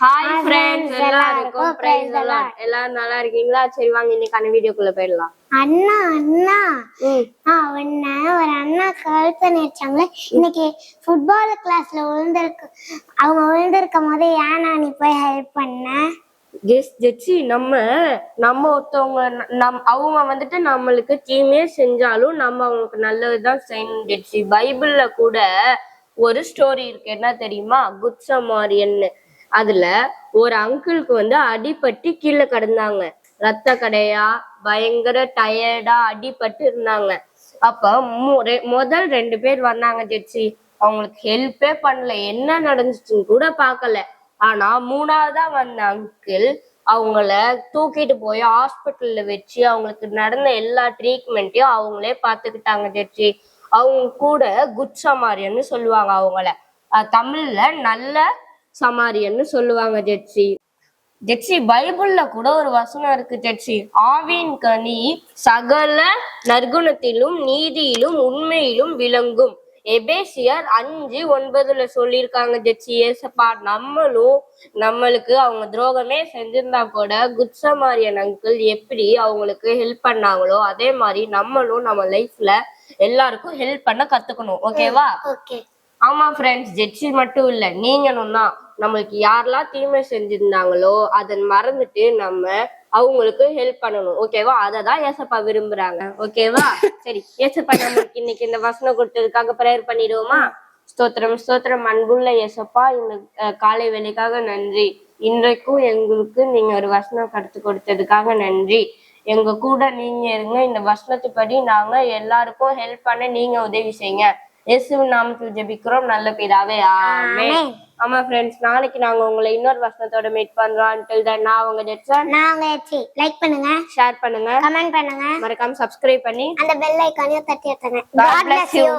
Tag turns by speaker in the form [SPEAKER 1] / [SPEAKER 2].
[SPEAKER 1] Hi
[SPEAKER 2] Hi
[SPEAKER 1] friends
[SPEAKER 2] friends,
[SPEAKER 1] எல்லாருக்கும் பிரைஸ் எல்லாம் எல்லாரும் நல்லா இருக்கீங்களா? சரி வாங்க இன்னைக்கான வீடியோக்குள்ள போயிடலாம்.
[SPEAKER 2] அண்ணா அண்ணா. உன்ன ஒரு அண்ணா கால் பண்ணி வச்சாங்களே இன்னைக்கு ஃபுட்பால் கிளாஸ்ல விழுந்திருக்கு. அவங்க விழுந்திருக்கும் போது ஏன்னா நீ போய் ஹெல்ப் பண்ண?
[SPEAKER 1] ஜெஸ் ஜெச்சி நம்ம நம்ம ஒருத்தவங்க நம் அவங்க வந்துட்டு நம்மளுக்கு தீமையே செஞ்சாலும் நம்ம அவங்களுக்கு நல்லதுதான் செய்யணும் ஜெச்சி. பைபிள்ல கூட ஒரு ஸ்டோரி இருக்கு. என்ன தெரியுமா? குட் சமாரியன்னு அதுல ஒரு அங்கிளுக்கு வந்து அடிபட்டு கீழே கிடந்தாங்க. ரத்த கடையா பயங்கர டயர்டா அடிபட்டு இருந்தாங்க. அப்ப மு- ரெ- முதல் ரெண்டு பேர் வந்தாங்க ஜெட்சி அவங்களுக்கு ஹெல்ப்பே பண்ணல. என்ன நடந்துச்சுன்னு கூட பார்க்கல. ஆனா மூணாவதா வந்த அங்கிள் அவங்கள தூக்கிட்டு போய் ஹாஸ்பிட்டல்ல வச்சு அவங்களுக்கு நடந்த எல்லா ட்ரீட்மெண்ட்டையும் அவங்களே பார்த்துக்கிட்டாங்க ஜெட்சி அவங்க கூட குட்சமாரியன்னு சொல்லுவாங்க அவங்கள. தமிழ்ல நல்ல சமாரியன்னு சொல்லுவாங்க ஜெட்சி ஜெட்சி பைபிள்ல கூட ஒரு வசனம் இருக்கு ஜெட்சி ஆவின் கனி சகல நற்குணத்திலும் நீதியிலும் உண்மையிலும் விளங்கும். எபேசியர் அஞ்சு ஒன்பதுல சொல்லியிருக்காங்க ஜெட்சி ஏசப்பா நம்மளும் நம்மளுக்கு அவங்க துரோகமே செஞ்சிருந்தா கூட குட்சமாரியன் அங்கிள் எப்படி அவங்களுக்கு ஹெல்ப் பண்ணாங்களோ அதே மாதிரி நம்மளும் நம்ம லைஃப்ல எல்லாருக்கும் ஹெல்ப் பண்ண கத்துக்கணும். ஓகேவா
[SPEAKER 2] ஓகே
[SPEAKER 1] ஆமா ஃப்ரெண்ட்ஸ் ஜெட்சி மட்டும் இல்ல நீங்களும் தான் நம்மளுக்கு யாரெல்லாம் தீமை செஞ்சிருந்தாங்களோ அதன் மறந்துட்டு நம்ம அவங்களுக்கு ஹெல்ப் பண்ணணும். ஓகேவா அதை தான் ஏசப்பா விரும்புறாங்க. ஓகேவா சரி ஏசப்பா நம்மளுக்கு இன்னைக்கு இந்த வசனம் கொடுத்ததுக்காக ப்ரேயர் பண்ணிடுவோமா? ஸ்தோத்திரம் ஸ்தோத்திரம். அன்புள்ள ஏசப்பா இந்த காலை வேலைக்காக நன்றி. இன்றைக்கும் எங்களுக்கு நீங்க ஒரு வசனம் கருத்து கொடுத்ததுக்காக நன்றி. எங்க கூட நீங்க இருங்க. இந்த வசனத்துப்படி நாங்க எல்லாருக்கும் ஹெல்ப் பண்ண நீங்க உதவி செய்யுங்க இயேசுவின் நாமத்தில் ஜெபிக்கிறோம். நல்ல பிதாவே
[SPEAKER 2] ஆமென்.
[SPEAKER 1] ஆமா ஃப்ரெண்ட்ஸ் நாளைக்கு நாங்க உங்களை இன்னொரு வசனத்தோட மீட் பண்றோம். Until then நான் உங்க ஜெட்சன்
[SPEAKER 2] நாங்க லைக் பண்ணுங்க.
[SPEAKER 1] ஷேர் பண்ணுங்க.
[SPEAKER 2] கமெண்ட் பண்ணுங்க.
[SPEAKER 1] மறக்காம சப்ஸ்கிரைப் பண்ணி.
[SPEAKER 2] அந்த பெல் ஐக்கானையும் தட்டி எடுத்துங்க
[SPEAKER 1] God
[SPEAKER 2] God
[SPEAKER 1] bless
[SPEAKER 2] bless
[SPEAKER 1] you.
[SPEAKER 2] you.